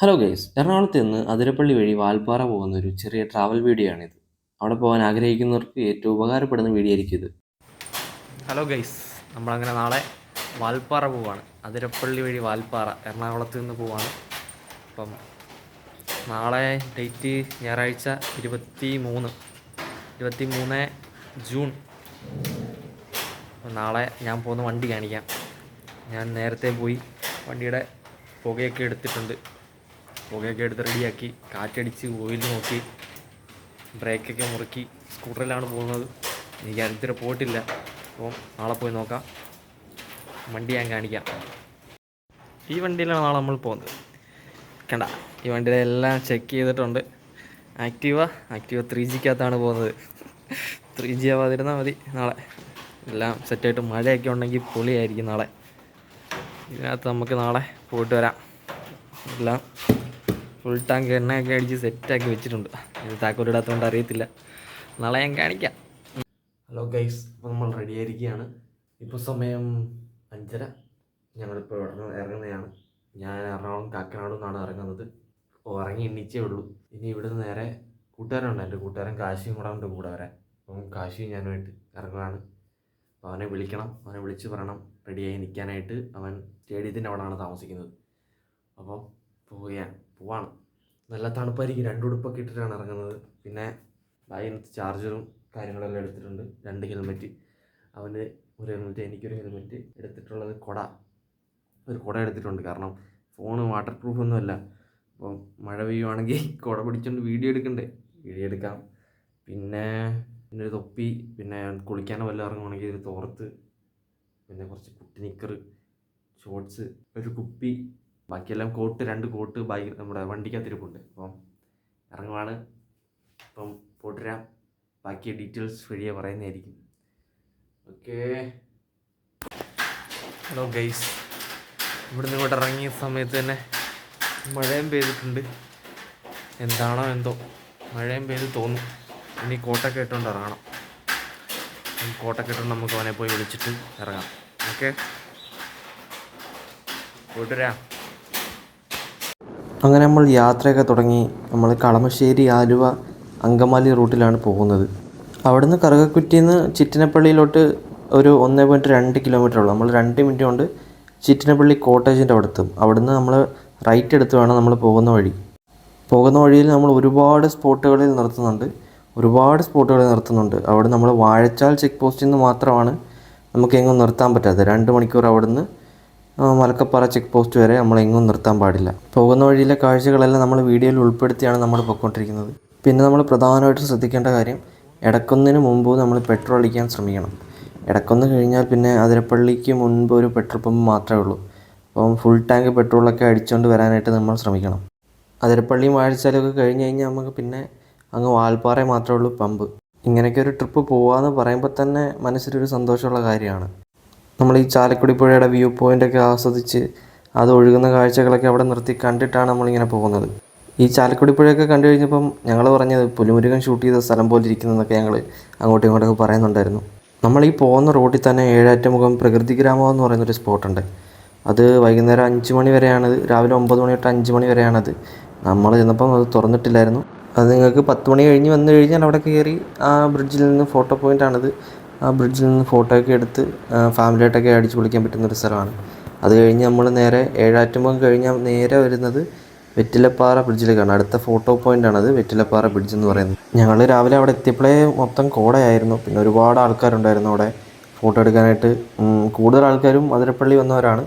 Hello guys എറണാകുളത്ത് നിന്ന് അതിരപ്പള്ളി വഴി വാൽപ്പാറ പോകുന്ന ഒരു ചെറിയ ട്രാവൽ വീഡിയോ ആണിത്. അവിടെ പോകാൻ ആഗ്രഹിക്കുന്നവർക്ക് ഏറ്റവും ഉപകാരപ്പെടുന്ന വീഡിയോ ആയിരിക്കും ഇത്. ഹലോ ഗൈസ് നമ്മളങ്ങനെ നാളെ വാൽപ്പാറ പോവാണ്. അതിരപ്പള്ളി വഴി വാൽപ്പാറ എറണാകുളത്ത് നിന്ന് പോവാണ്. അപ്പം നാളെ ഡേറ്റ് ഞായറാഴ്ച ഇരുപത്തി മൂന്ന് ഇരുപത്തി മൂന്ന് ജൂൺ നാളെ ഞാൻ പോകുന്ന വണ്ടി കാണിക്കാം. ഞാൻ നേരത്തെ പോയി വണ്ടിയുടെ പുകയൊക്കെ എടുത്തിട്ടുണ്ട്. പുകയൊക്കെ എടുത്ത് റെഡിയാക്കി കാറ്റടിച്ച് ഓയിൽ നോക്കി ബ്രേക്കൊക്കെ മുറുക്കി സ്കൂട്ടറിലാണ് പോകുന്നത്. എനിക്ക് അടുത്തിടെ പോയിട്ടില്ല. അപ്പം നാളെ പോയി നോക്കാം. വണ്ടി ഞാൻ കാണിക്കാം. ഈ വണ്ടിയിലാണ് നാളെ നമ്മൾ പോകുന്നത്. കണ്ട ഈ വണ്ടിയിലെ എല്ലാം ചെക്ക് ചെയ്തിട്ടുണ്ട്. ആക്റ്റീവ? ആക്റ്റീവ ത്രീ ജിക്കകത്താണ് പോകുന്നത്. ത്രീ ജി ആവാതിരുന്നാൽ മതി നാളെ. എല്ലാം സെറ്റായിട്ട് മഴയൊക്കെ ഉണ്ടെങ്കിൽ പൊളിയായിരിക്കും നാളെ. ഇതിനകത്ത് നമുക്ക് നാളെ പോയിട്ട് വരാം. എല്ലാം ഫുൾ ടാങ്ക് എണ്ണയൊക്കെ അടിച്ച് സെറ്റാക്കി വെച്ചിട്ടുണ്ട്. ഇത് താക്കോലിടാത്തതുകൊണ്ട് അറിയത്തില്ല. നാളെ ഞാൻ കാണിക്കാം. ഹലോ ഗൈസ് നമ്മൾ റെഡി ആയിരിക്കുകയാണ്. ഇപ്പോൾ സമയം അഞ്ചര. ഞങ്ങളിപ്പോൾ നിന്ന് ഇറങ്ങുന്നതാണ്. ഞാൻ എറണാകുളം കാക്കനാട് നിന്നാണ് ഇറങ്ങുന്നത്. ഇറങ്ങി എണ്ണിച്ചേ ഉള്ളൂ. ഇനി ഇവിടെ നിന്ന് നേരെ കൂട്ടുകാരുണ്ട് എന്റെ കൂട്ടുകാരൻ കാശിയും കൂടെ ഉണ്ട് കൂടെ വരാൻ. അപ്പം കാശിയും ഞാനുമായിട്ട് ഇറങ്ങുകയാണ് അപ്പോൾ അവനെ വിളിക്കണം. അവനെ വിളിച്ച് പറയണം. റെഡിയായി നിൽക്കാനായിട്ട് അവൻ സ്റ്റേഡിയത്തിന്റെ അവിടെയാണ് താമസിക്കുന്നത്. അപ്പോൾ പോവുകയാണ്. പോവാണ്. നല്ല തണുപ്പായിരിക്കും. രണ്ട് ഉടുപ്പൊക്കെ ഇട്ടിട്ടാണ് ഇറങ്ങുന്നത്. പിന്നെ ബാഗിനകത്ത് ചാർജറും കാര്യങ്ങളെല്ലാം എടുത്തിട്ടുണ്ട്. രണ്ട് ഹെൽമെറ്റ്. അവന് ഒരു ഹെൽമെറ്റ് എനിക്കൊരു ഹെൽമെറ്റ് എടുത്തിട്ടുള്ളത് കുട. ഒരു കുട എടുത്തിട്ടുണ്ട്. കാരണം ഫോൺ വാട്ടർ പ്രൂഫ് ഒന്നുമല്ല അപ്പം മഴ പെയ്യുവാണെങ്കിൽ കുട പിടിച്ചുകൊണ്ട് വീഡിയോ എടുക്കണ്ടേ? വീഡിയോ എടുക്കാം. പിന്നെ പിന്നെ ഒരു തൊപ്പി. പിന്നെ കുളിക്കാനോ വല്ലതും ഇറങ്ങുവാണെങ്കിൽ ഒരു തോർത്ത്. പിന്നെ കുറച്ച് കുട്ടി നിക്കർ ഷോർട്സ് ഒരു കുപ്പി. ബാക്കിയെല്ലാം കോട്ട് രണ്ട് കോട്ട് ബൈ നമ്മുടെ വണ്ടിക്കകത്തിരിപ്പുണ്ട്. അപ്പം ഇറങ്ങുവാണ്. അപ്പം പോട്ടുരാം. ബാക്കി ഡീറ്റെയിൽസ് വഴിയെ പറയുന്നതായിരിക്കും. ഓക്കേ. Hello guys. ഇവിടുന്ന് ഇങ്ങോട്ട് ഇറങ്ങിയ സമയത്ത് തന്നെ മഴയും പെയ്തിട്ടുണ്ട്. എന്താണോ എന്തോ. മഴയും പെയ്ത് തോന്നും. ഇനി കോട്ടൊക്കെ ഇട്ടുകൊണ്ട് ഇറങ്ങണം. കോട്ടൊക്കെ ഇട്ടുകൊണ്ട് നമുക്ക് അവനെ പോയി വിളിച്ചിട്ട് ഇറങ്ങാം. ഓക്കെ. പോയിട്ടുരാം അങ്ങനെ നമ്മൾ യാത്രയൊക്കെ തുടങ്ങി നമ്മൾ കളമശ്ശേരി ആലുവ അങ്കമാലി റൂട്ടിലാണ് പോകുന്നത്. അവിടുന്ന് കറുകക്കുറ്റിയിൽ നിന്ന് ചിറ്റിനപ്പള്ളിയിലോട്ട് ഒരു ഒന്നേ പോയിന്റ് രണ്ട് കിലോമീറ്റർ ഉള്ളൂ. നമ്മൾ രണ്ട് മിനിറ്റ് കൊണ്ട് ചിറ്റിനപ്പള്ളി കോട്ടേജിന്റെ അവിടെ എത്തും അവിടുന്ന് നമ്മൾ റൈറ്റ് എടുത്ത് വേണം നമ്മൾ പോകുന്ന വഴി. പോകുന്ന വഴിയിൽ നമ്മൾ ഒരുപാട് സ്പോട്ടുകളിൽ നിർത്തുന്നുണ്ട്. ഒരുപാട് സ്പോട്ടുകളിൽ നിർത്തുന്നുണ്ട്. അവിടെ നമ്മൾ വാഴച്ചാൽ ചെക്ക് പോസ്റ്റിൽ നിന്ന് മാത്രമാണ് നമുക്ക് എങ്ങും നിർത്താൻ പറ്റാത്തത്. രണ്ട് മണിക്കൂർ അവിടുന്ന് മലക്കപ്പാറ ചെക്ക് പോസ്റ്റ് വരെ നമ്മൾ എങ്ങും നിർത്താൻ പാടില്ല. പോകുന്ന വഴിയിലെ കാഴ്ചകളെല്ലാം നമ്മൾ വീഡിയോയിൽ ഉൾപ്പെടുത്തിയാണ് നമ്മൾ പൊയ്ക്കൊണ്ടിരിക്കുന്നത് പിന്നെ നമ്മൾ പ്രധാനമായിട്ടും ശ്രദ്ധിക്കേണ്ട കാര്യം ഇടക്കൊന്നിന് മുമ്പ് നമ്മൾ പെട്രോൾ അടിക്കാൻ ശ്രമിക്കണം. ഇടക്കൊന്ന് കഴിഞ്ഞാൽ പിന്നെ അതിരപ്പള്ളിക്ക് മുൻപ് ഒരു പെട്രോൾ പമ്പ് മാത്രമേ ഉള്ളൂ. അപ്പം ഫുൾ ടാങ്ക് പെട്രോളൊക്കെ അടിച്ചുകൊണ്ട് വരാനായിട്ട് നമ്മൾ ശ്രമിക്കണം. അതിരപ്പള്ളിയും വാഴച്ചാലൊക്കെ കഴിഞ്ഞ് കഴിഞ്ഞാൽ നമുക്ക് പിന്നെ അങ്ങ് വാൽപ്പാറ മാത്രമേ ഉള്ളൂ പമ്പ് ഇങ്ങനെയൊക്കെ ഒരു ട്രിപ്പ് പോവാന്ന് പറയുമ്പോൾ തന്നെ മനസ്സിലൊരു സന്തോഷമുള്ള കാര്യമാണ്. നമ്മൾ ഈ ചാലക്കുടി പുഴയുടെ വ്യൂ പോയിന്റൊക്കെ ആസ്വദിച്ച് അത് ഒഴുകുന്ന കാഴ്ചകളൊക്കെ അവിടെ നിർത്തി കണ്ടിട്ടാണ് നമ്മളിങ്ങനെ പോകുന്നത്. ഈ ചാലക്കുടി പുഴയൊക്കെ കണ്ടു കഴിഞ്ഞപ്പം ഞങ്ങൾ പറഞ്ഞത് പുലിമുരുകൻ ഷൂട്ട് ചെയ്ത സ്ഥലം പോലെ ഇരിക്കുന്നതൊക്കെ ഞങ്ങൾ അങ്ങോട്ടും ഇങ്ങോട്ടൊക്കെ പറയുന്നുണ്ടായിരുന്നു. നമ്മൾ ഈ പോകുന്ന റോഡിൽ തന്നെ ഏഴാറ്റുമുഖം പ്രകൃതി ഗ്രാമം എന്ന് പറയുന്നൊരു സ്പോട്ടുണ്ട് അത് വൈകുന്നേരം അഞ്ച് മണി വരെയാണ് രാവിലെ ഒമ്പത് മണി തൊട്ട് അഞ്ച് മണി വരെയാണത്. നമ്മൾ ചെന്നപ്പം അത് തുറന്നിട്ടില്ലായിരുന്നു. അത് നിങ്ങൾക്ക് പത്ത് മണി കഴിഞ്ഞ് വന്നു കഴിഞ്ഞാൽ അവിടെ കയറി ആ ബ്രിഡ്ജിൽ നിന്ന് ഫോട്ടോ പോയിന്റാണത് ആ ബ്രിഡ്ജിൽ നിന്ന് ഫോട്ടോ ഒക്കെ എടുത്ത് ഫാമിലിയായിട്ടൊക്കെ അടിച്ച് പൊളിക്കാൻ പറ്റുന്നൊരു സ്ഥലമാണ്. അത് കഴിഞ്ഞ് നമ്മൾ നേരെ ഏഴാറ്റുമുഖം കഴിഞ്ഞാൽ നേരെ വരുന്നത് വെറ്റിലപ്പാറ ബ്രിഡ്ജിലേക്കാണ് അടുത്ത ഫോട്ടോ പോയിന്റാണത് വെറ്റിലപ്പാറ ബ്രിഡ്ജ് എന്ന് പറയുന്നത്. ഞങ്ങൾ രാവിലെ അവിടെ എത്തിയപ്പോഴേ മൊത്തം കോടയായിരുന്നു. പിന്നെ ഒരുപാട് ആൾക്കാരുണ്ടായിരുന്നു അവിടെ ഫോട്ടോ എടുക്കാനായിട്ട്. കൂടുതൽ ആൾക്കാരും അതിരപ്പള്ളി വന്നവരാണ്.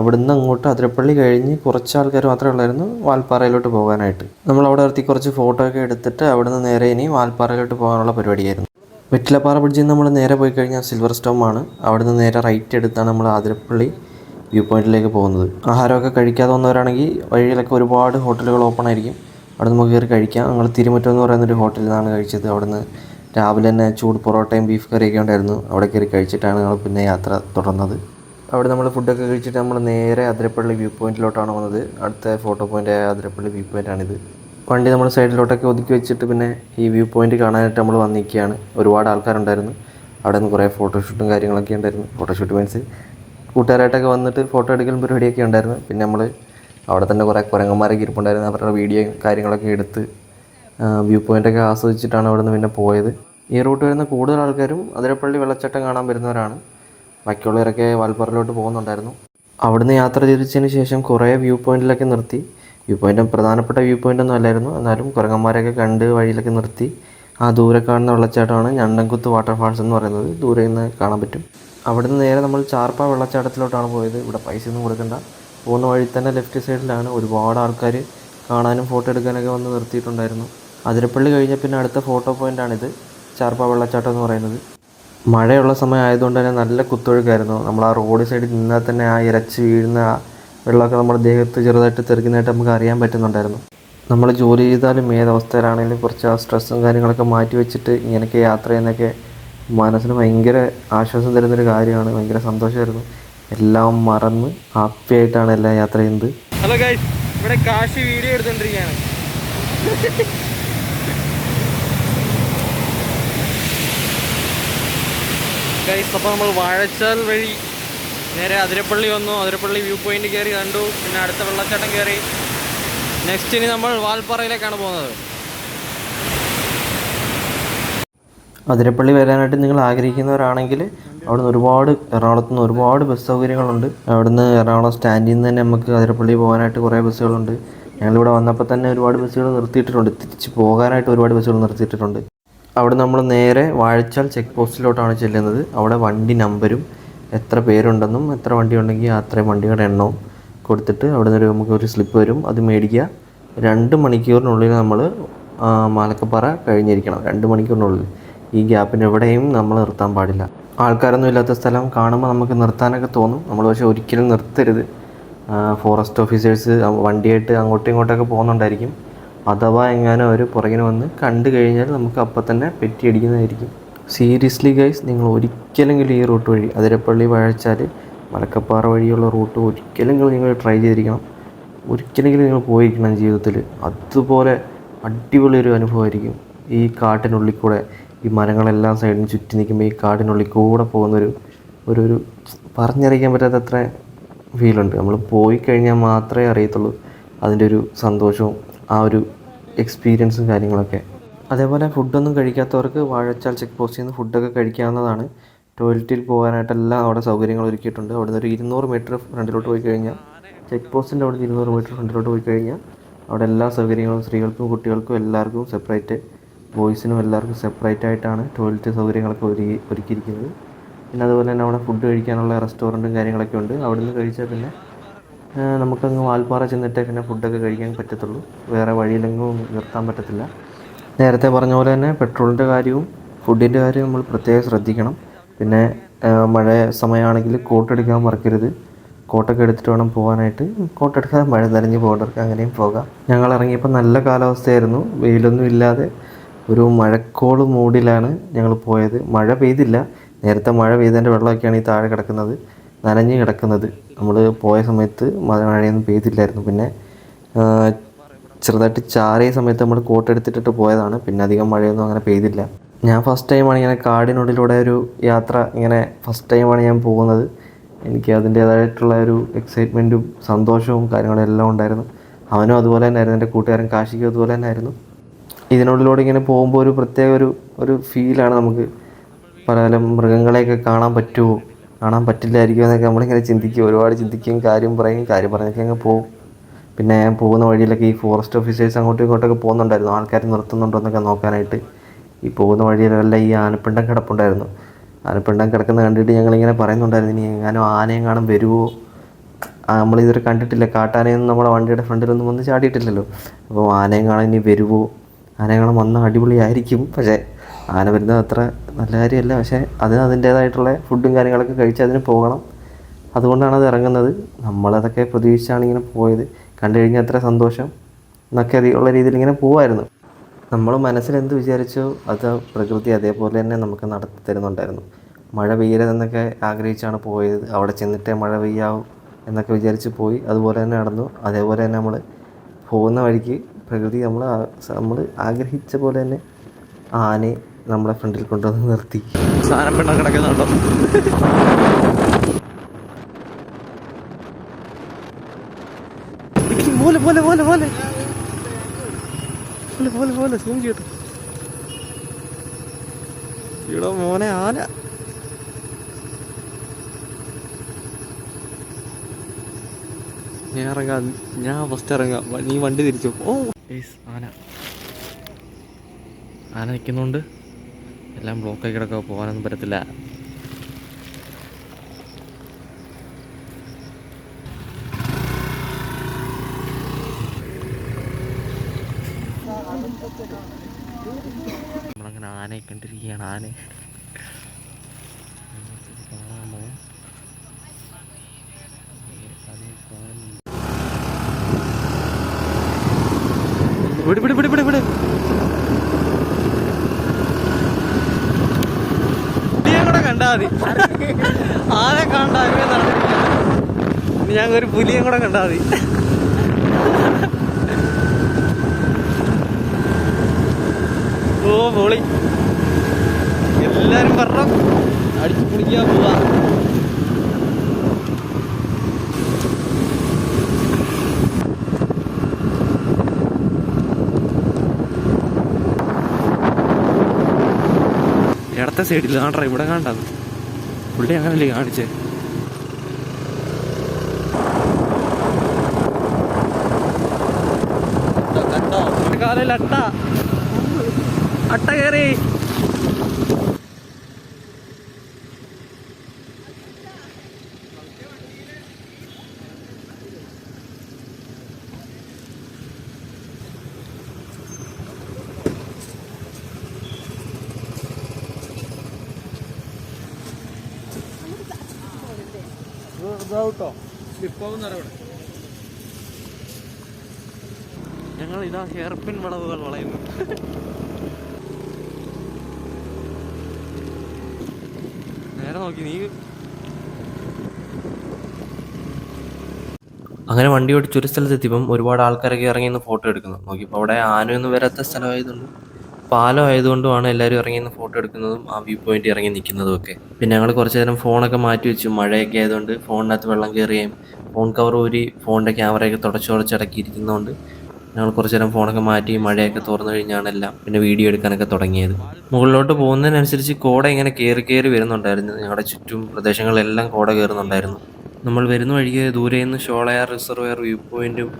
അവിടുന്ന് അങ്ങോട്ട് അതിരപ്പള്ളി കഴിഞ്ഞ് കുറച്ച് ആൾക്കാർ മാത്രമേ ഉള്ളായിരുന്നു വാൽപ്പാറയിലോട്ട് പോകാനായിട്ട്. നമ്മൾ അവിടെ നിർത്തി കുറച്ച് ഫോട്ടോ ഒക്കെ എടുത്തിട്ട് അവിടുന്ന് നേരെ ഇനി വാൽപ്പാറയിലോട്ട് പോകാനുള്ള പരിപാടിയായിരുന്നു. വെറ്റിലപ്പാറ ബ്രിഡ്ജിൽ നിന്ന് നമ്മൾ നേരെ പോയി കഴിഞ്ഞാൽ സിൽവർ സ്റ്റോം ആണ്. നിന്ന് നേരെ റൈറ്റ് എടുത്താണ് നമ്മൾ ആതിരപ്പള്ളി വ്യൂ പോയിന്റിലേക്ക് പോകുന്നത്. ആഹാരമൊക്കെ കഴിക്കാതെ വന്നവരാണെങ്കിൽ വഴിയിലൊക്കെ ഒരുപാട് ഹോട്ടലുകൾ ഓപ്പൺ ആയിരിക്കും. അവിടെ നമുക്ക് കയറി കഴിക്കാം. ഞങ്ങൾ തിരുമുറ്റം എന്ന് പറയുന്നൊരു ഹോട്ടലിൽ നിന്നാണ് കഴിച്ചത്. അവിടെ നിന്ന് രാവിലെ തന്നെ ചൂട് പൊറോട്ടയും ബീഫ് കറിയൊക്കെ ഉണ്ടായിരുന്നു. അവിടെ കയറി കഴിച്ചിട്ടാണ് ഞങ്ങൾ പിന്നെ യാത്ര തുടർന്നത്. അവിടെ നമ്മൾ ഫുഡൊക്കെ കഴിച്ചിട്ട് നമ്മൾ നേരെ അതിരപ്പള്ളി വ്യൂ പോയിന്റിലോട്ടാണ് വന്നത്. അടുത്ത ഫോട്ടോ പോയിന്റ് അതിരപ്പള്ളി വ്യൂ പോയിന്റാണിത് വണ്ടി നമ്മൾ സൈഡിലോട്ടൊക്കെ ഒതുക്കി വെച്ചിട്ട് പിന്നെ ഈ വ്യൂ പോയിന്റ് കാണാനായിട്ട് നമ്മൾ വന്നിരിക്കുകയാണ്. ഒരുപാട് ആൾക്കാരുണ്ടായിരുന്നു. അവിടെ നിന്ന് കുറേ ഫോട്ടോഷൂട്ടും കാര്യങ്ങളൊക്കെ ഉണ്ടായിരുന്നു. ഫോട്ടോഷൂട്ട് മീൻസ് കൂട്ടുകാരായിട്ടൊക്കെ വന്നിട്ട് ഫോട്ടോ എടുക്കലും പരിപാടിയൊക്കെ ഉണ്ടായിരുന്നു. പിന്നെ നമ്മൾ അവിടെ തന്നെ കുറേ കുരങ്ങന്മാരൊക്കെ ഇരിപ്പുണ്ടായിരുന്നു. അവരുടെ വീഡിയോ കാര്യങ്ങളൊക്കെ എടുത്ത് വ്യൂ പോയിന്റൊക്കെ ആസ്വദിച്ചിട്ടാണ് അവിടെ നിന്ന് പിന്നെ പോയത്. ഈ റൂട്ട് വരുന്ന കൂടുതൽ ആൾക്കാരും അതിരപ്പള്ളി വെള്ളച്ചാട്ടം കാണാൻ വരുന്നവരാണ്. ബാക്കിയുള്ളവരൊക്കെ വാൽപ്പാറയിലോട്ട് പോകുന്നുണ്ടായിരുന്നു. അവിടുന്ന് യാത്ര തിരിച്ചതിന് ശേഷം കുറേ വ്യൂ പോയിന്റിലൊക്കെ നിർത്തി. വ്യൂ പോയിന്റും പ്രധാനപ്പെട്ട വ്യൂ പോയിന്റ് ഒന്നും അല്ലായിരുന്നു. എന്നാലും കുരങ്ങന്മാരെയൊക്കെ കണ്ട് വഴിയിലൊക്കെ നിർത്തി ആ ദൂരെ കാണുന്ന വെള്ളച്ചാട്ടമാണ് ഞണ്ടൻകുത്ത് വാട്ടർഫാൾസ് എന്ന് പറയുന്നത്. ദൂരെ നിന്ന് കാണാൻ പറ്റും. അവിടെ നിന്ന് നേരെ നമ്മൾ ചാർപ്പ വെള്ളച്ചാട്ടത്തിലോട്ടാണ് പോയത്. ഇവിടെ പൈസ ഒന്നും കൊടുക്കണ്ട. പോകുന്ന വഴി തന്നെ ലെഫ്റ്റ് സൈഡിലാണ് ഒരുപാട് ആൾക്കാർ കാണാനും ഫോട്ടോ എടുക്കാനൊക്കെ വന്ന് നിർത്തിയിട്ടുണ്ടായിരുന്നു. അതിരപ്പള്ളി കഴിഞ്ഞ പിന്നെ അടുത്ത ഫോട്ടോ പോയിന്റാണിത് ചാർപ്പ വെള്ളച്ചാട്ടം എന്ന് പറയുന്നത്. മഴയുള്ള സമയം ആയതുകൊണ്ട് തന്നെ നല്ല കുത്തൊഴുക്കായിരുന്നു. നമ്മൾ ആ റോഡ് സൈഡിൽ നിന്നാൽ തന്നെ ആ ഇരച്ച് വീഴുന്ന വെള്ളമൊക്കെ നമ്മുടെ ദേഹത്ത് ചെറുതായിട്ട് തെറിക്കുന്നതായിട്ട് നമുക്ക് അറിയാൻ പറ്റുന്നുണ്ടായിരുന്നു. നമ്മൾ ജോലി ചെയ്താലും ഏതവസ്ഥയിലാണെങ്കിലും കുറച്ച് ആ സ്ട്രെസ്സും കാര്യങ്ങളൊക്കെ മാറ്റി വെച്ചിട്ട് ഇങ്ങനെയൊക്കെ യാത്ര ചെയ്യുന്നതൊക്കെ മനസ്സിന് ഭയങ്കര ആശ്വാസം തരുന്നൊരു കാര്യമാണ്. ഭയങ്കര സന്തോഷമായിരുന്നു. എല്ലാം മറന്ന് ഹാപ്പി ആയിട്ടാണ് എല്ലാം യാത്ര ചെയ്യുന്നത്. ഹലോ ഗൈസ് ഇവിടെ കാശി വീഡിയോ എടുത്തുകൊണ്ടിരിക്കുകയാണ് ഗൈസ് അപ്പോൾ നമ്മൾ വാഴച്ചാൽ വഴി നേരെ അതിരപ്പള്ളി വന്നു. അതിരപ്പള്ളി വ്യൂ പോയിന്റ് കയറി കണ്ടു. പിന്നെ അടുത്ത വെള്ളച്ചാട്ടം കയറി. നെക്സ്റ്റ് ഇനി നമ്മൾ വാൽപ്പാറയിലേക്കാണ് പോകുന്നത്. അതിരപ്പള്ളി വരാനായിട്ട് നിങ്ങൾ ആഗ്രഹിക്കുന്നവരാണെങ്കിൽ അവിടുന്ന് ഒരുപാട് എറണാകുളത്ത് നിന്ന് ഒരുപാട് ബസ് സൗകര്യങ്ങളുണ്ട്. അവിടുന്ന് എറണാകുളം സ്റ്റാൻഡിൽ നിന്ന് തന്നെ നമുക്ക് അതിരപ്പള്ളി പോകാനായിട്ട് കുറേ ബസ്സുകളുണ്ട് ഞങ്ങളിവിടെ വന്നപ്പോൾ തന്നെ ഒരുപാട് ബസ്സുകൾ നിർത്തിയിട്ടിട്ടുണ്ട്. തിരിച്ച് പോകാനായിട്ട് ഒരുപാട് ബസ്സുകൾ നിർത്തിയിട്ടിട്ടുണ്ട്. അവിടെ നമ്മൾ നേരെ വാഴച്ചാൽ ചെക്ക് പോസ്റ്റിലോട്ടാണ് ചെല്ലുന്നത്. അവിടെ വണ്ടി നമ്പരും എത്ര പേരുണ്ടെന്നും എത്ര വണ്ടി ഉണ്ടെങ്കിൽ അത്രയും വണ്ടികളുടെ എണ്ണവും കൊടുത്തിട്ട് അവിടെ നിന്ന് നമുക്ക് ഒരു സ്ലിപ്പ് വരും. അത് മേടിക്കുക. രണ്ട് മണിക്കൂറിനുള്ളിൽ നമ്മൾ മാലക്കപ്പാറ കഴിഞ്ഞിരിക്കണം. രണ്ട് മണിക്കൂറിനുള്ളിൽ. ഈ ഗ്യാപ്പിന് എവിടെയും നമ്മൾ നിർത്താൻ പാടില്ല. ആൾക്കാരൊന്നും ഇല്ലാത്ത സ്ഥലം കാണുമ്പോൾ നമുക്ക് നിർത്താനൊക്കെ തോന്നും. നമ്മൾ പക്ഷേ ഒരിക്കലും നിർത്തരുത്. ഫോറസ്റ്റ് ഓഫീസേഴ്സ് വണ്ടിയായിട്ട് അങ്ങോട്ടും ഇങ്ങോട്ടൊക്കെ പോകുന്നുണ്ടായിരിക്കും. അഥവാ എങ്ങാനും അവർ പുറകിന് വന്ന് കണ്ടു കഴിഞ്ഞാൽ നമുക്ക് അപ്പം തന്നെ പെറ്റിയടിക്കുന്നതായിരിക്കും. സീരിയസ്ലി ഗൈസ് നിങ്ങൾ ഒരിക്കലെങ്കിലും ഈ റൂട്ട് വഴി അതിരപ്പള്ളി വാഴച്ചാൽ മലക്കപ്പാറ വഴിയുള്ള റൂട്ട് ഒരിക്കലെങ്കിലും നിങ്ങൾ ട്രൈ ചെയ്തിരിക്കണം. ഒരിക്കലെങ്കിലും നിങ്ങൾ പോയിരിക്കണം ജീവിതത്തിൽ. അതുപോലെ അടിപൊളി ഒരു അനുഭവമായിരിക്കും. ഈ കാട്ടിനുള്ളിൽ കൂടെ ഈ മരങ്ങളെല്ലാം സൈഡിൽ ചുറ്റി നിൽക്കുമ്പോൾ ഈ കാടിനുള്ളിൽ കൂടെ പോകുന്നൊരു ഒരു ഒരു പറഞ്ഞറിയിക്കാൻ പറ്റാത്ത അത്ര ഫീലുണ്ട് നമ്മൾ പോയി കഴിഞ്ഞാൽ മാത്രമേ അറിയത്തുള്ളൂ അതിന്റെ ഒരു സന്തോഷവും ആ ഒരു എക്സ്പീരിയൻസും കാര്യങ്ങളൊക്കെ. അതേപോലെ ഫുഡൊന്നും കഴിക്കാത്തവർക്ക് വാഴച്ചാൽ ചെക്ക് പോസ്റ്റിൽ നിന്ന് ഫുഡൊക്കെ കഴിക്കാവുന്നതാണ്. ടോയ്ലറ്റിൽ പോകാനായിട്ടെല്ലാം അവിടെ സൗകര്യങ്ങൾ ഒരുക്കിയിട്ടുണ്ട്. അവിടെ നിന്ന് ഒരു ഇരുന്നൂറ് മീറ്റർ ഫ്രണ്ടിലോട്ട് പോയി കഴിഞ്ഞാൽ ചെക്ക് പോസ്റ്റിന്റെ അവിടെ ഇരുന്നൂറ് മീറ്റർ ഫ്രണ്ടിലോട്ട് പോയി കഴിഞ്ഞാൽ അവിടെ എല്ലാ സൗകര്യങ്ങളും സ്ത്രീകൾക്കും കുട്ടികൾക്കും എല്ലാവർക്കും സെപ്പറേറ്റ് ബോയ്സിനും എല്ലാവർക്കും സെപ്പറേറ്റ് ആയിട്ടാണ് ടോയ്ലറ്റ് സൗകര്യങ്ങളൊക്കെ ഒരുക്കി ഒരുക്കിയിരിക്കുന്നത്. പിന്നെ അതുപോലെ തന്നെ അവിടെ ഫുഡ് കഴിക്കാനുള്ള റെസ്റ്റോറന്റും കാര്യങ്ങളൊക്കെ ഉണ്ട്. അവിടെ നിന്ന് കഴിച്ചാൽ പിന്നെ നമുക്കങ്ങ് വാൽപ്പാറ ചെന്നിട്ടേ പിന്നെ ഫുഡൊക്കെ കഴിക്കാൻ പറ്റത്തുള്ളൂ. വേറെ വഴിയിലെങ്ങും നിർത്താൻ പറ്റത്തില്ല. നേരത്തെ പറഞ്ഞ പോലെ തന്നെ പെട്രോളിന്റെ കാര്യവും ഫുഡിന്റെ കാര്യവും നമ്മൾ പ്രത്യേകം ശ്രദ്ധിക്കണം. പിന്നെ മഴ സമയമാണെങ്കിൽ കോട്ട് എടുക്കാൻ മറക്കരുത്. കോട്ടൊക്കെ എടുത്തിട്ട് വേണം പോകാനായിട്ട്. കോട്ട് എടുക്കാതെ മഴ നനഞ്ഞ് പോകേണ്ടവർക്ക് അങ്ങനെയും പോകാം. ഞങ്ങൾ ഇറങ്ങിയപ്പോൾ നല്ല കാലാവസ്ഥയായിരുന്നു. വെയിലൊന്നും ഇല്ലാതെ ഒരു മഴക്കോൾ മൂടിലാണ് ഞങ്ങൾ പോയത്. മഴ പെയ്തില്ല. നേരത്തെ മഴ പെയ്തതിന്റെ വെള്ളമൊക്കെയാണ് ഈ താഴെ കിടക്കുന്നത്. നനഞ്ഞ് കിടക്കുന്നത്. നമ്മൾ പോയ സമയത്ത് മഴയൊന്നും പെയ്തില്ലായിരുന്നു. പിന്നെ ചെറുതായിട്ട് ചാറിയ സമയത്ത് നമ്മൾ കോട്ട് എടുത്തിട്ടിട്ട് പോയതാണ്. പിന്നെ അധികം മഴയൊന്നും അങ്ങനെ പെയ്തില്ല. ഞാൻ ഫസ്റ്റ് ടൈമാണ് ഇങ്ങനെ കാടിനുള്ളിലൂടെ ഒരു യാത്ര ഇങ്ങനെ ഫസ്റ്റ് ടൈമാണ് ഞാൻ പോകുന്നത്. എനിക്ക് അതിന്റേതായിട്ടുള്ള ഒരു എക്സൈറ്റ്മെന്റും സന്തോഷവും കാര്യങ്ങളും എല്ലാം ഉണ്ടായിരുന്നു. അവനും അതുപോലെ തന്നെ ആയിരുന്നു എന്റെ കൂട്ടുകാരൻ കാശിക്കും അതുപോലെ തന്നെ ആയിരുന്നു ഇതിനുള്ളിലൂടെ ഇങ്ങനെ പോകുമ്പോൾ ഒരു പ്രത്യേക ഒരു ഒരു ഫീലാണ് നമുക്ക്. പല പല മൃഗങ്ങളെയൊക്കെ കാണാൻ പറ്റുമോ? കാണാൻ പറ്റില്ലായിരിക്കുമോ എന്നൊക്കെ നമ്മളിങ്ങനെ ചിന്തിക്കും. ഒരുപാട് ചിന്തിക്കുകയും കാര്യം പറയും കാര്യം പറഞ്ഞൊക്കെ അങ്ങ് പോകും. പിന്നെ ഞാൻ പോകുന്ന വഴിയിലൊക്കെ ഈ ഫോറസ്റ്റ് ഓഫീസേഴ്സ് അങ്ങോട്ടും ഇങ്ങോട്ടൊക്കെ പോകുന്നുണ്ടായിരുന്നു. ആൾക്കാർ നിർത്തുന്നുണ്ടോ എന്നൊക്കെ നോക്കാനായിട്ട് ഈ പോകുന്ന വഴിയിലെല്ലാം ഈ ആനപ്പിണ്ടം കിടപ്പുണ്ടായിരുന്നു. ആനപ്പിണ്ടം കിടക്കുന്ന കണ്ടിട്ട് ഞങ്ങളിങ്ങനെ പറയുന്നുണ്ടായിരുന്നു ഇനി എങ്ങാനും ആനയും കാണും വരുമോ നമ്മളിതുവരെ കണ്ടിട്ടില്ല. കാട്ടാനയൊന്നും നമ്മുടെ വണ്ടിയുടെ ഫ്രണ്ടിലൊന്നും വന്ന് ചാടിയിട്ടില്ലല്ലോ. അപ്പോൾ ആനയും കാണാൻ ഇനി വരുമോ ആനയും കാണാൻ വന്ന അടിപൊളിയായിരിക്കും. പക്ഷേ ആന വരുന്നത് അത്ര നല്ല കാര്യമല്ല. പക്ഷേ അതിന് അതിന്റേതായിട്ടുള്ള ഫുഡും കാര്യങ്ങളൊക്കെ കഴിച്ച് അതിന് പോകണം. അതുകൊണ്ടാണ് അത് ഇറങ്ങുന്നത്. നമ്മളതൊക്കെ പ്രതീക്ഷിച്ചാണ് ഇങ്ങനെ പോയത്. കണ്ടു കഴിഞ്ഞാൽ അത്ര സന്തോഷം എന്നൊക്കെ ഉള്ള രീതിയിൽ ഇങ്ങനെ പോവായിരുന്നു. നമ്മൾ മനസ്സിൽ എന്ത് വിചാരിച്ചോ അത് പ്രകൃതി അതേപോലെ തന്നെ നമുക്ക് നടത്തി തരുന്നുണ്ടായിരുന്നു. മഴ പെയ്യരുതെന്നൊക്കെ ആഗ്രഹിച്ചാണ് പോയത്. അവിടെ ചെന്നിട്ടേ മഴ പെയ്യാവൂ എന്നൊക്കെ വിചാരിച്ച് പോയി. അതുപോലെ തന്നെ നടന്നു. അതേപോലെ തന്നെ നമ്മൾ പോകുന്ന വഴിക്ക് പ്രകൃതി നമ്മൾ നമ്മൾ ആഗ്രഹിച്ച പോലെ തന്നെ ആനയെ നമ്മളെ ഫ്രണ്ടിൽ കൊണ്ടുവന്ന് നിർത്തി. സാധനം പെണ്ണ കിടക്കുന്നുണ്ടോ? പോലെ പോലെ പോലെ പോലെ. പോലെ പോലെ പോലെ. സൂം ചെയ്തു ഇവിടെ മോനെ ആന. ഞാൻ ഇറങ്ങാം. ഞാൻ ഫസ്റ്റ് ഇറങ്ങാം. നീ വണ്ടി തിരിച്ചു. ഓ. ആന. ആന നിൽക്കുന്നുണ്ട് എല്ലാം ബ്ലോക്കായി കിടക്കുക പോകാനൊന്നും പറ്റത്തില്ല. നമ്മളങ്ങനെ ആനയെ കണ്ടിരിക്കുകയാണ്. ആന. കാണാമോ അതേ കാണുന്നുണ്ട് വിട് വിട് വിട് വിട് വിട്. പുലിയെ കൂടെ കണ്ടാ മതി. ആരെ കണ്ട അങ്ങനെ ഇനി ഞങ്ങൾ ഒരു പുലിയും കൂടെ കണ്ടാ മതി. ഓ പൊളി എല്ലാരും പറഞ്ഞു. അടിച്ചു കുടിക്കാൻ പോവാ. ഇടത്തെ സൈഡിൽ കാണ്ടാ ഇവിടെ കാണ്ടത് പുള്ളി അങ്ങനല്ലേ കാണിച്ചേ? കാലയിൽ അട്ട കയറി ഞങ്ങൾ ഇതാ ഹെയർപിൻ വളവുകൾ വളയുന്നു. നോക്കി നീ അങ്ങനെ വണ്ടി ഓടിച്ച് ഒരു സ്ഥലത്തെത്തിയപ്പം ഒരുപാട് ആൾക്കാരൊക്കെ ഇറങ്ങി നിന്ന് ഫോട്ടോ എടുക്കുന്നു. നോക്കിയപ്പോൾ അവിടെ ആനയൊന്നും വരാത്ത സ്ഥലമായതുകൊണ്ട് പാലം ആയതുകൊണ്ടുമാണ് എല്ലാവരും ഇറങ്ങി നിന്ന് ഫോട്ടോ എടുക്കുന്നതും ആ വ്യൂ പോയിന്റ് ഇറങ്ങി നിൽക്കുന്നതും ഒക്കെ. പിന്നെ ഞങ്ങൾ കുറച്ച് നേരം ഫോണൊക്കെ മാറ്റി വെച്ചു. മഴയൊക്കെ ആയതുകൊണ്ട് ഫോണിനകത്ത് വെള്ളം കയറുകയും ഫോൺ കവർ ഊരി ഫോണിന്റെ ക്യാമറയൊക്കെ തുടച്ചുടച്ചടക്കിയിരിക്കുന്നതുകൊണ്ട് ഞങ്ങൾ കുറച്ച് നേരം ഫോണൊക്കെ മാറ്റി മഴയൊക്കെ തുറന്നു കഴിഞ്ഞാണ് എല്ലാം. പിന്നെ വീഡിയോ എടുക്കാനൊക്കെ തുടങ്ങിയത്. മുകളിലോട്ട് പോകുന്നതിനനുസരിച്ച് കോട ഇങ്ങനെ കയറി കയറി വരുന്നുണ്ടായിരുന്നു. ഞങ്ങളുടെ ചുറ്റും പ്രദേശങ്ങളിലെല്ലാം കോട കയറുന്നുണ്ടായിരുന്നു നമ്മൾ വരുന്ന വഴിക്ക് ദൂരെ നിന്ന് ഷോളയാർ റിസർവയർ വ്യൂ പോയിന്റും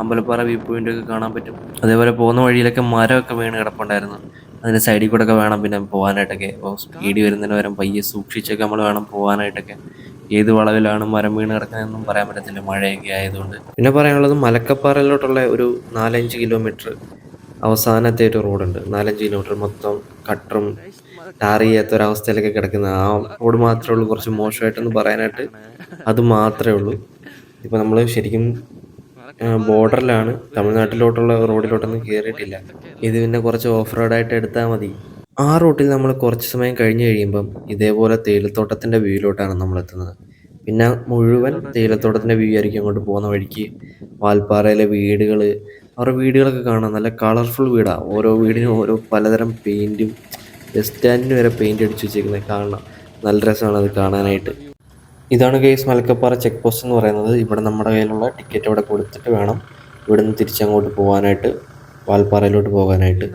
അമ്പലപ്പാറ വ്യൂ പോയിന്റും ഒക്കെ കാണാൻ പറ്റും. അതേപോലെ പോകുന്ന വഴിയിലൊക്കെ മരമൊക്കെ വീണ് കിടപ്പുണ്ടായിരുന്നു. അതിന്റെ സൈഡിൽ കൂടെ ഒക്കെ വേണം പിന്നെ പോകാനായിട്ടൊക്കെ. സ്പീഡ് വരുന്നതിന് വരം പയ്യെ സൂക്ഷിച്ചൊക്കെ നമ്മൾ വേണം പോകാനായിട്ടൊക്കെ. ഏത് വളവിലാണ് മരം വീണ് കിടക്കുന്നതെന്നും പറയാൻ പറ്റത്തില്ല. മഴയൊക്കെ ആയതുകൊണ്ട്. പിന്നെ പറയാനുള്ളത് മലക്കപ്പാറയിലോട്ടുള്ള ഒരു നാലഞ്ച് കിലോമീറ്റർ അവസാനത്തെ ഒരു റോഡുണ്ട്. നാലഞ്ച് കിലോമീറ്റർ മൊത്തം കട്ടറും ടാർ ചെയ്യാത്ത ഒരവസ്ഥയിലൊക്കെ കിടക്കുന്ന ആ റോഡ് മാത്രമേ ഉള്ളൂ. കുറച്ച് മോശമായിട്ടെന്ന് പറയാനായിട്ട് അത് മാത്രമേ ഉള്ളൂ. ഇപ്പം നമ്മൾ ശരിക്കും ബോർഡറിലാണ്. തമിഴ്നാട്ടിലോട്ടുള്ള റോഡിലോട്ടൊന്നും കയറിയിട്ടില്ല ഇത് പിന്നെ കുറച്ച് ഓഫ് റോഡായിട്ട് എടുത്താൽ മതി. ആ റൂട്ടിൽ നമ്മൾ കുറച്ച് സമയം കഴിഞ്ഞ് കഴിയുമ്പം ഇതേപോലെ തേയിലത്തോട്ടത്തിന്റെ വ്യൂയിലോട്ടാണ് നമ്മൾ എത്തുന്നത്. പിന്നെ മുഴുവൻ തേയിലത്തോട്ടത്തിന്റെ വ്യൂ ആയിരിക്കും അങ്ങോട്ട് പോകുന്ന വഴിക്ക്. വാൽപ്പാറയിലെ വീടുകൾ അവരുടെ വീടുകളൊക്കെ കാണാം. നല്ല കളർഫുൾ വീടാണ് ഓരോ വീടിനും ഓരോ പലതരം പെയിന്റും ബസ് സ്റ്റാൻഡിന് വരെ പെയിന്റ് അടിച്ച് വെച്ചിരിക്കുന്നത് കാണണം. നല്ല രസമാണ് അത് കാണാനായിട്ട്. ഇതാണ് കേസ് മലക്കപ്പാറ ചെക്ക് പോസ്റ്റ് എന്ന് പറയുന്നത്. ഇവിടെ നമ്മുടെ കയ്യിലുള്ള ടിക്കറ്റ് അവിടെ കൊടുത്തിട്ട് വേണം ഇവിടുന്ന് തിരിച്ചങ്ങോട്ട് പോകാനായിട്ട് വാൽപ്പാറയിലോട്ട് പോകാനായിട്ട്.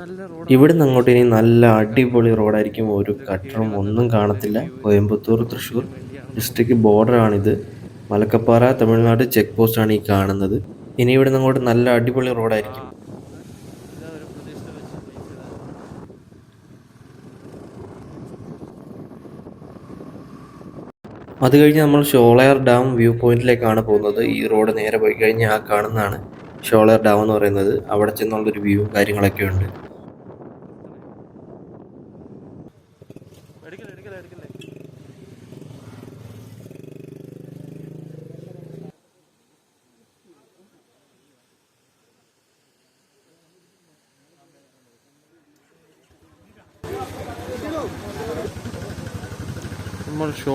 ഇവിടെ നിന്ന് അങ്ങോട്ട് ഇനി നല്ല അടിപൊളി റോഡായിരിക്കും. ഒരു കട്ടറും ഒന്നും കാണത്തില്ല. കോയമ്പത്തൂർ തൃശ്ശൂർ ഡിസ്ട്രിക്ട് ബോർഡറാണിത് മലക്കപ്പാറ തമിഴ്നാട് ചെക്ക് പോസ്റ്റാണ് ഈ കാണുന്നത്. ഇനി ഇവിടെ നിന്ന് അങ്ങോട്ട് നല്ല അടിപൊളി റോഡായിരിക്കും. അത് കഴിഞ്ഞ് നമ്മൾ ഷോളയർ ഡാം വ്യൂ പോയിന്റിലേക്കാണ് പോകുന്നത്. ഈ റോഡ് നേരെ പോയി കഴിഞ്ഞാൽ ആ കാണുന്നതാണ് ഷോളയർ ഡാം എന്ന് പറയുന്നത്. അവിടെ ചെന്നുള്ളൊരു വ്യൂ കാര്യങ്ങളൊക്കെ ഉണ്ട്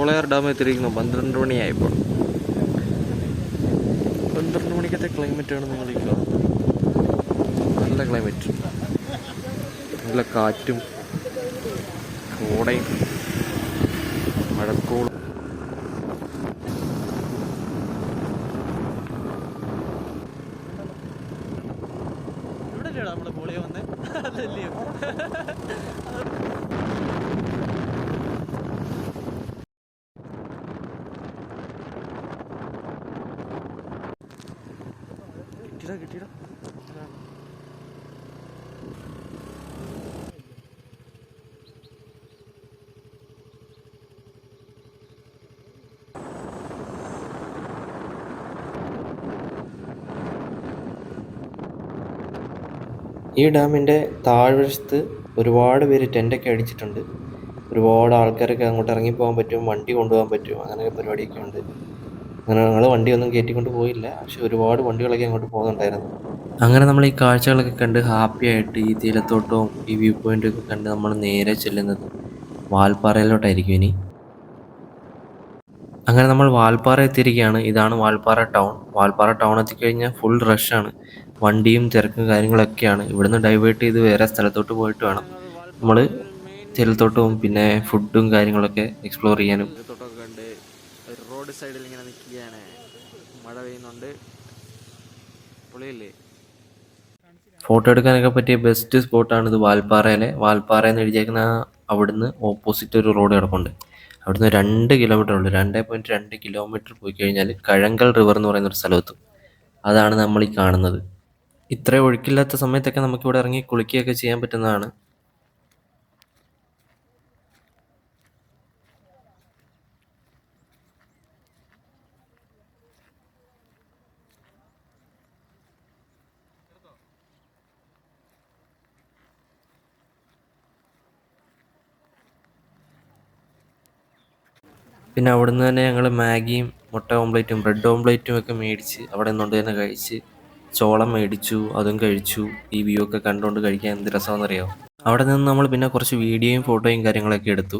ഷോളയാർ ഡാം എത്തിയിരിക്കുന്നു പന്ത്രണ്ട് മണിയായപ്പോൾ. പന്ത്രണ്ട് മണിക്കത്തെ ക്ലൈമറ്റാണ് നിങ്ങൾ ഈ കാണുന്നത്. നല്ല ക്ലൈമറ്റ് നല്ല കാറ്റും കോടയും മഴക്കോളും. നമ്മൾ പൊളിയെ വന്നേ? അതല്ലയോ ഈ ഡാമിന്റെ താഴ്വശത്ത് ഒരുപാട് പേര് ടെന്റൊക്കെ അടിച്ചിട്ടുണ്ട്. ഒരുപാട് ആൾക്കാരൊക്കെ അങ്ങോട്ട് ഇറങ്ങിപ്പോകാൻ പറ്റും വണ്ടി കൊണ്ടുപോകാൻ പറ്റും അങ്ങനെയൊക്കെ പരിപാടിയൊക്കെ ഉണ്ട്. അങ്ങനെ ഞങ്ങൾ വണ്ടിയൊന്നും കയറ്റിക്കൊണ്ട് പോയില്ല പക്ഷെ ഒരുപാട് വണ്ടികളൊക്കെ അങ്ങോട്ട് പോകുന്നുണ്ടായിരുന്നു. അങ്ങനെ നമ്മൾ ഈ കാഴ്ചകളൊക്കെ കണ്ട് ഹാപ്പി ആയിട്ട് ഈ തീരത്തോട്ടവും ഈ വ്യൂ പോയിന്റും ഒക്കെ കണ്ട് നമ്മൾ നേരെ ചെല്ലുന്നത് വാൽപ്പാറയിലോട്ടായിരിക്കും ഇനി. അങ്ങനെ നമ്മൾ വാൽപ്പാറ എത്തിയിരിക്കുകയാണ്. ഇതാണ് വാൽപ്പാറ ടൗൺ. വാൽപ്പാറ ടൗൺ എത്തിക്കഴിഞ്ഞാൽ ഫുൾ റഷാണ് വണ്ടിയും തിരക്കും കാര്യങ്ങളൊക്കെയാണ്. ഇവിടുന്ന് ഡൈവേർട്ട് ചെയ്ത് വേറെ സ്ഥലത്തോട്ട് പോയിട്ട് വേണം. നമ്മൾ തേയിലത്തോട്ടവും പിന്നെ ഫുഡും കാര്യങ്ങളൊക്കെ എക്സ്പ്ലോർ ചെയ്യാനും. റോഡ് സൈഡിൽ ഇങ്ങനെ നിൽക്കുകയാണ് മഴ പെയ്യുന്നുണ്ട്. പൊളിയല്ലേ? ഫോട്ടോ എടുക്കാനൊക്കെ പറ്റിയ ബെസ്റ്റ് സ്പോട്ടാണ് ഇത് വാൽപ്പാറയിലെ വാൽപ്പാറ എന്ന് എഴുതിയേക്കുന്ന അവിടുന്ന് ഓപ്പോസിറ്റ് ഒരു റോഡ് കിടപ്പുണ്ട്. അവിടുന്ന് രണ്ട് കിലോമീറ്റർ ഉള്ളൂ. രണ്ടേ പോയിന്റ് രണ്ട് കിലോമീറ്റർ പോയി കഴിഞ്ഞാൽ കഴങ്കൽ റിവർ എന്ന് പറയുന്ന ഒരു സ്ഥലമെത്തും അതാണ് നമ്മൾ ഈ കാണുന്നത്. ഇത്ര ഒഴുക്കില്ലാത്ത സമയത്തൊക്കെ നമുക്കിവിടെ ഇറങ്ങി കുളിക്കുകയൊക്കെ ചെയ്യാൻ പറ്റുന്നതാണ്. പിന്നെ അവിടുന്ന് തന്നെ ഞങ്ങൾ മാഗിയും മുട്ട ഓംപ്ലേറ്റും ബ്രെഡ് ഓംപ്ലേറ്റും ഒക്കെ മേടിച്ച് അവിടെ നിന്നുകൊണ്ട് തന്നെ കഴിച്ച് ചോളം മേടിച്ചു അതും കഴിച്ചു. ഈ വ്യൂ ഒക്കെ കണ്ടുകൊണ്ട് കഴിക്കാൻ എന്ത് രസമാണെന്നറിയാമോ അവിടെ നിന്ന് നമ്മൾ പിന്നെ കുറച്ച് വീഡിയോയും ഫോട്ടോയും കാര്യങ്ങളൊക്കെ എടുത്തു.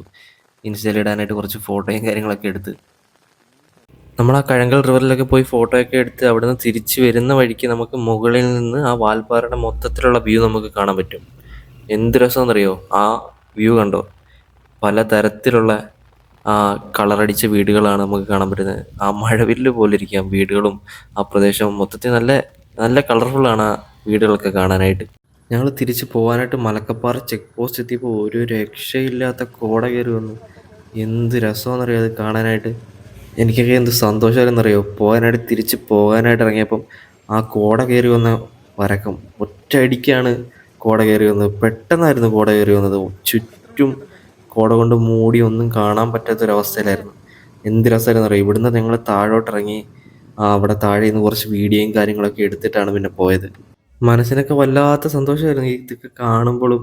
ഇൻസ്റ്റയിൽ ഇടാനായിട്ട് കുറച്ച് ഫോട്ടോയും കാര്യങ്ങളൊക്കെ എടുത്ത്. നമ്മൾ ആ കഴങ്കൽ റിവറിലൊക്കെ പോയി ഫോട്ടോയൊക്കെ എടുത്ത് അവിടുന്ന് തിരിച്ച് വരുന്ന വഴിക്ക് നമുക്ക് മുകളിൽ നിന്ന് ആ വാൽപ്പാറയുടെ മൊത്തത്തിലുള്ള വ്യൂ നമുക്ക് കാണാൻ പറ്റും. എന്ത് രസമെന്നറിയോ ആ വ്യൂ കണ്ടോ? പല തരത്തിലുള്ള ആ കളറടിച്ച വീടുകളാണ് നമുക്ക് കാണാൻ പറ്റുന്നത്. ആ മഴവില്ല് പോലെ ഇരിക്കാം വീടുകളും ആ പ്രദേശവും മൊത്തത്തിൽ നല്ല നല്ല കളർഫുള്ളാണ് ആ വീടുകളൊക്കെ കാണാനായിട്ട്. ഞങ്ങൾ തിരിച്ച് പോകാനായിട്ട് മലക്കപ്പാറ ചെക്ക് പോസ്റ്റ് എത്തിയപ്പോൾ ഒരു രക്ഷയില്ലാത്ത കോട കയറി വന്നു. എന്ത് രസമാണെന്നറിയോ അത് കാണാനായിട്ട്. എനിക്കൊക്കെ എന്ത് സന്തോഷമായിരുന്നറിയോ പോകാനായിട്ട് തിരിച്ച് പോകാനായിട്ട് ഇറങ്ങിയപ്പം ആ കോട കയറി വന്ന വരക്കം. ഒറ്റയടിക്കാണ് കോട കയറി വന്നത്. പെട്ടെന്നായിരുന്നു കോട കയറി വന്നത്. ചുറ്റും കോട കൊണ്ട് മൂടി ഒന്നും കാണാൻ പറ്റാത്തൊരവസ്ഥയിലായിരുന്നു. എന്ത് രസമായിരുന്നു അറിയാം ഇവിടുന്ന് ഞങ്ങൾ താഴോട്ടിറങ്ങി അവിടെ താഴെ നിന്ന് കുറച്ച് വീഡിയോയും കാര്യങ്ങളൊക്കെ എടുത്തിട്ടാണ് പിന്നെ പോയത്. മനസ്സിനൊക്കെ വല്ലാത്ത സന്തോഷമായിരുന്നു ഈ ഇതൊക്കെ കാണുമ്പോഴും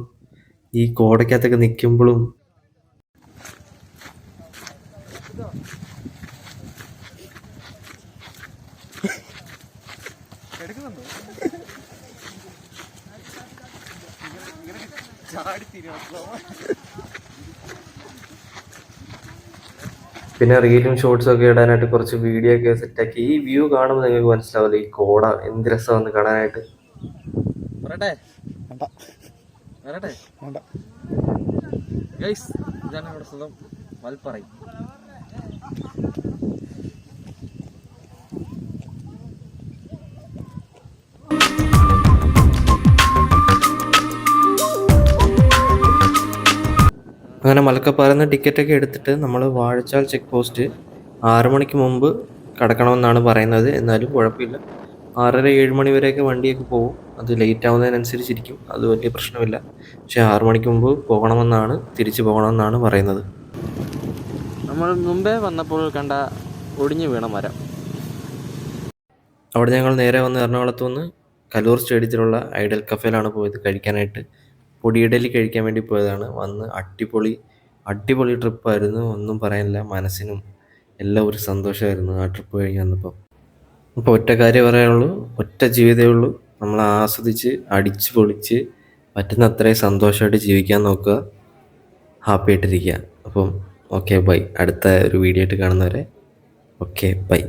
ഈ കോടയ്ക്കകത്തൊക്കെ നിൽക്കുമ്പോഴും. ചാടി പിന്നെ റീലും ഷോർട്സും ഒക്കെ ഇടാനായിട്ട് കുറച്ച് വീഡിയോ ഒക്കെ സെറ്റാക്കി ഈ വ്യൂ കാണുമ്പോൾ നിങ്ങൾക്ക് മനസ്സിലാവില്ല ഈ കോട എന്ത് രസമാണ് കാണാനായിട്ട്. ഇതാണ് നമ്മുടെ സ്വന്തം വൽപ്പറൈ അങ്ങനെ മലക്കപ്പാറന്ന് ടിക്കറ്റൊക്കെ എടുത്തിട്ട് നമ്മൾ വാഴച്ചാൽ ചെക്ക് പോസ്റ്റ് ആറു മണിക്ക് മുമ്പ് കടക്കണമെന്നാണ് പറയുന്നത്. എന്നാലും കുഴപ്പമില്ല. ആറര ഏഴ് മണി വരെയൊക്കെ വണ്ടിയൊക്കെ പോകും അത് ലേറ്റ് ആവുന്നതിനനുസരിച്ചിരിക്കും. അത് വലിയ പ്രശ്നമില്ല. പക്ഷേ ആറു മണിക്ക് മുമ്പ് പോകണമെന്നാണ് തിരിച്ചു പോകണമെന്നാണ് പറയുന്നത്. നമ്മൾ മുമ്പേ വന്നപ്പോൾ കണ്ട ഒടിഞ്ഞു വീണ മരം. അവിടെ ഞങ്ങൾ നേരെ വന്ന് എറണാകുളത്ത് നിന്ന് കലൂർ സ്റ്റേഡിയത്തിലുള്ള ഐഡൽ കഫേലാണ് പോയത് കഴിക്കാനായിട്ട്. പൊടിയിഡലി കഴിക്കാൻ വേണ്ടി പോയതാണ്. വന്ന് അടിപൊളി അടിപൊളി ട്രിപ്പായിരുന്നു ഒന്നും പറയാനില്ല. മനസ്സിനും എല്ലാം ഒരു സന്തോഷമായിരുന്നു ആ ട്രിപ്പ് കഴിഞ്ഞ് വന്നപ്പോൾ അപ്പോൾ ഒറ്റ കാര്യം പറയാനുള്ളൂ. ഒറ്റ ജീവിതമേ ഉള്ളൂ. നമ്മൾ ആസ്വദിച്ച് അടിച്ച് പൊളിച്ച് പറ്റുന്ന അത്രയും സന്തോഷമായിട്ട് ജീവിക്കാൻ നോക്കുക. ഹാപ്പി ആയിട്ടിരിക്കുക. അപ്പം ഓക്കെ ബൈ അടുത്ത ഒരു വീഡിയോ ആയിട്ട് കാണുന്നവരെ ഓക്കെ ബൈ